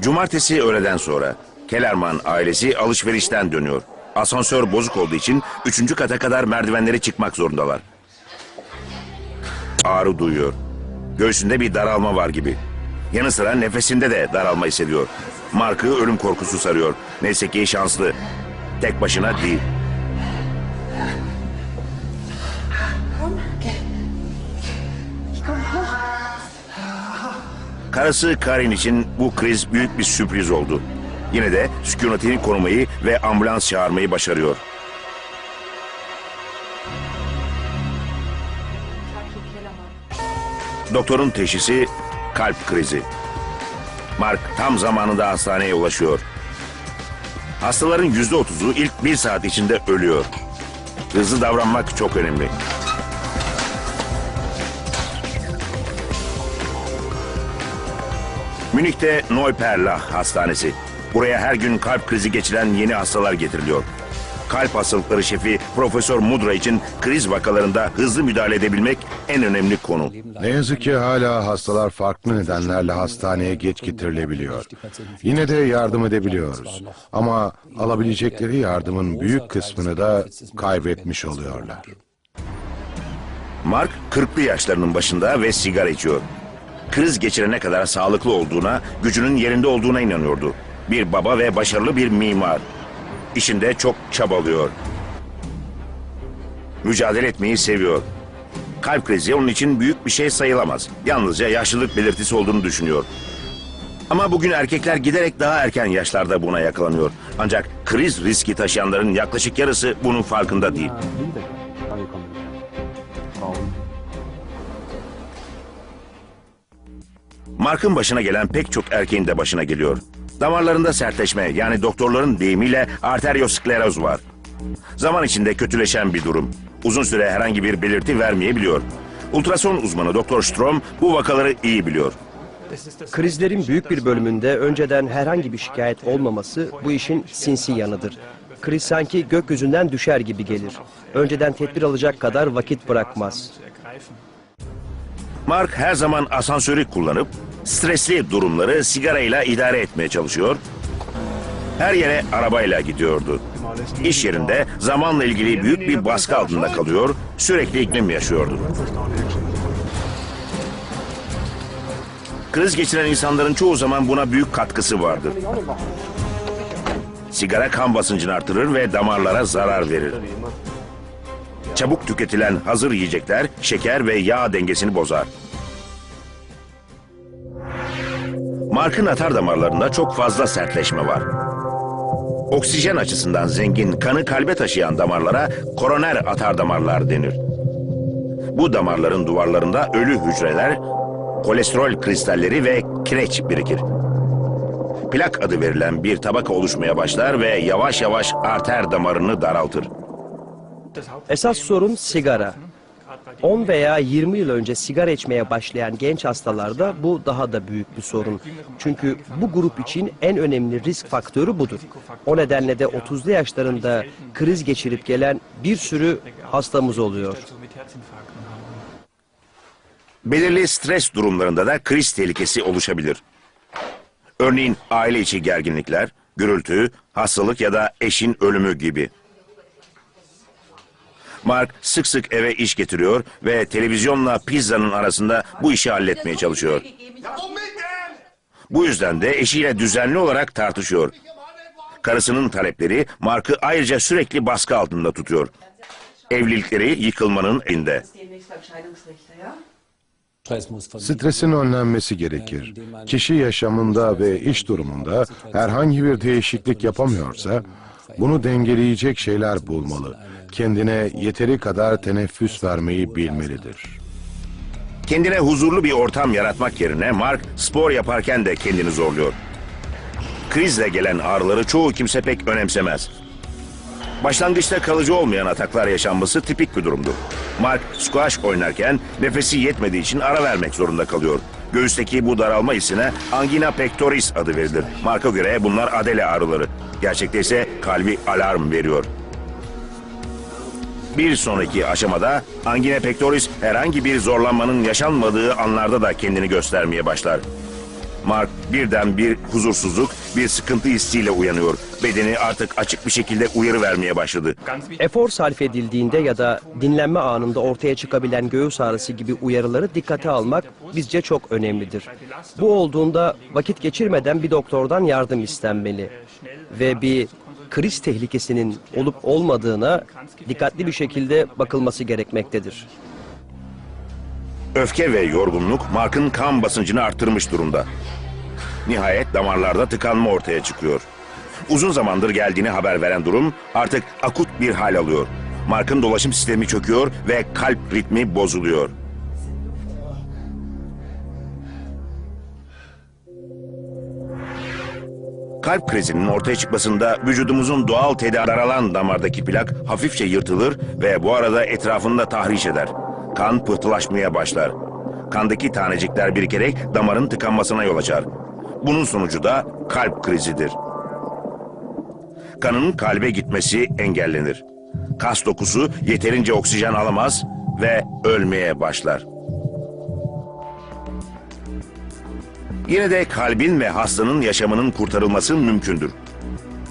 Cumartesi öğleden sonra Kellerman ailesi alışverişten dönüyor. Asansör bozuk olduğu için üçüncü kata kadar merdivenleri çıkmak zorundalar. Ağrı duyuyor. Göğsünde bir daralma var gibi. Yanı sıra nefesinde de daralma hissediyor. Mark'ı ölüm korkusu sarıyor. Neyse ki şanslı. Tek başına değil. Karısı Karin için bu kriz büyük bir sürpriz oldu. Yine de sükunetini korumayı ve ambulans çağırmayı başarıyor. Doktorun teşhisi kalp krizi. Mark tam zamanında hastaneye ulaşıyor. Hastaların yüzde otuzu ilk bir saat içinde ölüyor. Hızlı davranmak çok önemli. Münih'te Neuperlach Hastanesi. Buraya her gün kalp krizi geçiren yeni hastalar getiriliyor. Kalp hastalıkları şefi Profesör Mudra için kriz vakalarında hızlı müdahale edebilmek en önemli konu. Ne yazık ki hala hastalar farklı nedenlerle hastaneye geç getirilebiliyor. Yine de yardım edebiliyoruz. Ama alabilecekleri yardımın büyük kısmını da kaybetmiş oluyorlar. Mark 40'lı yaşlarının başında ve sigara içiyor. Kriz geçirene kadar sağlıklı olduğuna, gücünün yerinde olduğuna inanıyordu. Bir baba ve başarılı bir mimar. İşinde çok çabalıyor. Mücadele etmeyi seviyor. Kalp krizi onun için büyük bir şey sayılamaz. Yalnızca yaşlılık belirtisi olduğunu düşünüyor. Ama bugün erkekler giderek daha erken yaşlarda buna yakalanıyor. Ancak kriz riski taşıyanların yaklaşık yarısı bunun farkında değil. Mark'ın başına gelen pek çok erkeğin de başına geliyor. Damarlarında sertleşme yani doktorların deyimiyle arterioskleroz var. Zaman içinde kötüleşen bir durum. Uzun süre herhangi bir belirti vermeyebiliyor. Ultrason uzmanı Doktor Strom bu vakaları iyi biliyor. Krizlerin büyük bir bölümünde önceden herhangi bir şikayet olmaması bu işin sinsi yanıdır. Kriz sanki gökyüzünden düşer gibi gelir. Önceden tedbir alacak kadar vakit bırakmaz. Mark her zaman asansörü kullanıp stresli durumları sigarayla idare etmeye çalışıyor. Her yere arabayla gidiyordu. İş yerinde zamanla ilgili büyük bir baskı altında kalıyor, sürekli iklim yaşıyordu. Kriz geçiren insanların çoğu zaman buna büyük katkısı vardır. Sigara kan basıncını artırır ve damarlara zarar verir. Çabuk tüketilen hazır yiyecekler şeker ve yağ dengesini bozar. Mark'ın atar damarlarında çok fazla sertleşme var. Oksijen açısından zengin kanı kalbe taşıyan damarlara koroner atar damarlar denir. Bu damarların duvarlarında ölü hücreler, kolesterol kristalleri ve kireç birikir. Plak adı verilen bir tabaka oluşmaya başlar ve yavaş yavaş arter damarını daraltır. Esas sorun sigara. 10 veya 20 yıl önce sigara içmeye başlayan genç hastalarda bu daha da büyük bir sorun. Çünkü bu grup için en önemli risk faktörü budur. O nedenle de 30'lu yaşlarında kriz geçirip gelen bir sürü hastamız oluyor. Belirli stres durumlarında da kriz tehlikesi oluşabilir. Örneğin aile içi gerginlikler, gürültü, hastalık ya da eşin ölümü gibi. Mark sık sık eve iş getiriyor ve televizyonla pizzanın arasında bu işi halletmeye çalışıyor. Bu yüzden de eşiyle düzenli olarak tartışıyor. Karısının talepleri Mark'ı ayrıca sürekli baskı altında tutuyor. Evlilikleri yıkılmanın elinde. Stresin önlenmesi gerekir. Kişi yaşamında ve iş durumunda herhangi bir değişiklik yapamıyorsa bunu dengeleyecek şeyler bulmalı. Kendine yeteri kadar teneffüs vermeyi bilmelidir. Kendine huzurlu bir ortam yaratmak yerine Mark spor yaparken de kendini zorluyor. Krizle gelen ağrıları çoğu kimse pek önemsemez. Başlangıçta kalıcı olmayan ataklar yaşanması tipik bir durumdu. Mark squash oynarken nefesi yetmediği için ara vermek zorunda kalıyor. Göğüsteki bu daralma hissine angina pectoris adı verilir. Mark'a göre bunlar adele ağrıları. Gerçekte ise kalbi alarm veriyor. Bir sonraki aşamada angina pectoris herhangi bir zorlanmanın yaşanmadığı anlarda da kendini göstermeye başlar. Mark birden bir huzursuzluk, bir sıkıntı hissiyle uyanıyor. Bedeni artık açık bir şekilde uyarı vermeye başladı. Efor sarf edildiğinde ya da dinlenme anında ortaya çıkabilen göğüs ağrısı gibi uyarıları dikkate almak bizce çok önemlidir. Bu olduğunda vakit geçirmeden bir doktordan yardım istenmeli ve bir kriz tehlikesinin olup olmadığına dikkatli bir şekilde bakılması gerekmektedir. Öfke ve yorgunluk Mark'ın kan basıncını arttırmış durumda. Nihayet damarlarda tıkanma ortaya çıkıyor. Uzun zamandır geldiğini haber veren durum artık akut bir hal alıyor. Mark'ın dolaşım sistemi çöküyor ve kalp ritmi bozuluyor. Kalp krizinin ortaya çıkmasında vücudumuzun doğal tedavi daralan damardaki plak hafifçe yırtılır ve bu arada etrafında tahriş eder. Kan pıhtılaşmaya başlar. Kandaki tanecikler birikerek damarın tıkanmasına yol açar. Bunun sonucu da kalp krizidir. Kanın kalbe gitmesi engellenir. Kas dokusu yeterince oksijen alamaz ve ölmeye başlar. Yine de kalbin ve hastanın yaşamının kurtarılması mümkündür.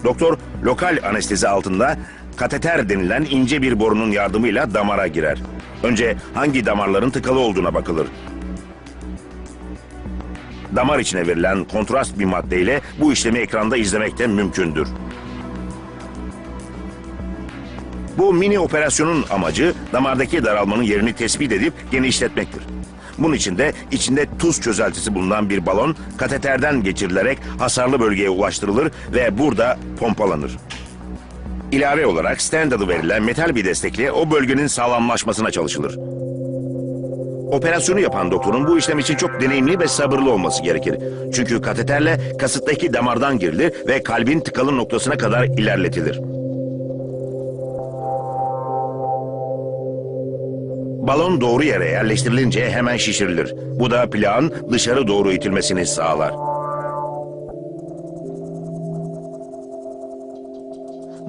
Doktor lokal anestezi altında kateter denilen ince bir borunun yardımıyla damara girer. Önce hangi damarların tıkalı olduğuna bakılır. Damar içine verilen kontrast bir maddeyle bu işlemi ekranda izlemek de mümkündür. Bu mini operasyonun amacı damardaki daralmanın yerini tespit edip genişletmektir. Bunun için de içinde tuz çözeltisi bulunan bir balon kateterden geçirilerek hasarlı bölgeye ulaştırılır ve burada pompalanır. İlave olarak stent adı verilen metal bir destekle o bölgenin sağlamlaşmasına çalışılır. Operasyonu yapan doktorun bu işlem için çok deneyimli ve sabırlı olması gerekir. Çünkü kateterle kasıttaki damardan girilir ve kalbin tıkalı noktasına kadar ilerletilir. Balon doğru yere yerleştirilince hemen şişirilir. Bu da plağın dışarı doğru itilmesini sağlar.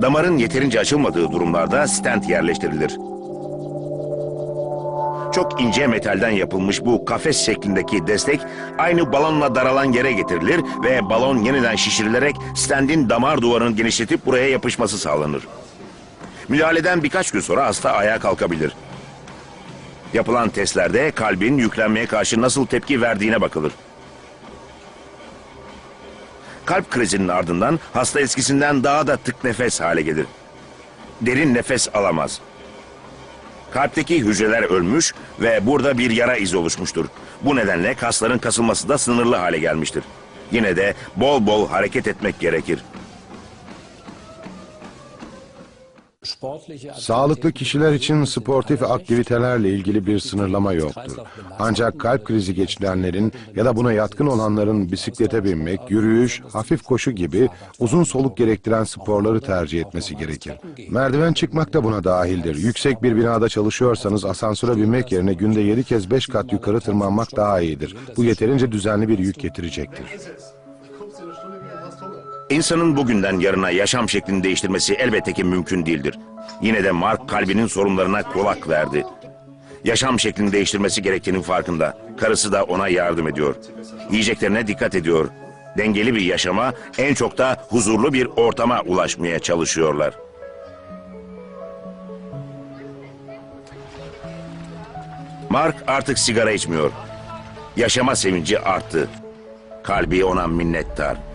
Damarın yeterince açılmadığı durumlarda stent yerleştirilir. Çok ince metalden yapılmış bu kafes şeklindeki destek aynı balonla daralan yere getirilir ve balon yeniden şişirilerek stentin damar duvarını genişletip buraya yapışması sağlanır. Müdahaleden birkaç gün sonra hasta ayağa kalkabilir. Yapılan testlerde kalbin yüklenmeye karşı nasıl tepki verdiğine bakılır. Kalp krizinin ardından hasta eskisinden daha da tık nefes hale gelir. Derin nefes alamaz. Kalpteki hücreler ölmüş ve burada bir yara izi oluşmuştur. Bu nedenle kasların kasılması da sınırlı hale gelmiştir. Yine de bol bol hareket etmek gerekir. Sağlıklı kişiler için sportif aktivitelerle ilgili bir sınırlama yoktur. Ancak kalp krizi geçirenlerin ya da buna yatkın olanların bisiklete binmek, yürüyüş, hafif koşu gibi uzun soluk gerektiren sporları tercih etmesi gerekir. Merdiven çıkmak da buna dahildir. Yüksek bir binada çalışıyorsanız asansöre binmek yerine günde 7 kez 5 kat yukarı tırmanmak daha iyidir. Bu yeterince düzenli bir yük getirecektir. İnsanın bugünden yarına yaşam şeklini değiştirmesi elbette ki mümkün değildir. Yine de Mark kalbinin sorunlarına kulak verdi. Yaşam şeklini değiştirmesi gerektiğinin farkında. Karısı da ona yardım ediyor. Yiyeceklerine dikkat ediyor. Dengeli bir yaşama, en çok da huzurlu bir ortama ulaşmaya çalışıyorlar. Mark artık sigara içmiyor. Yaşama sevinci arttı. Kalbi ona minnettar.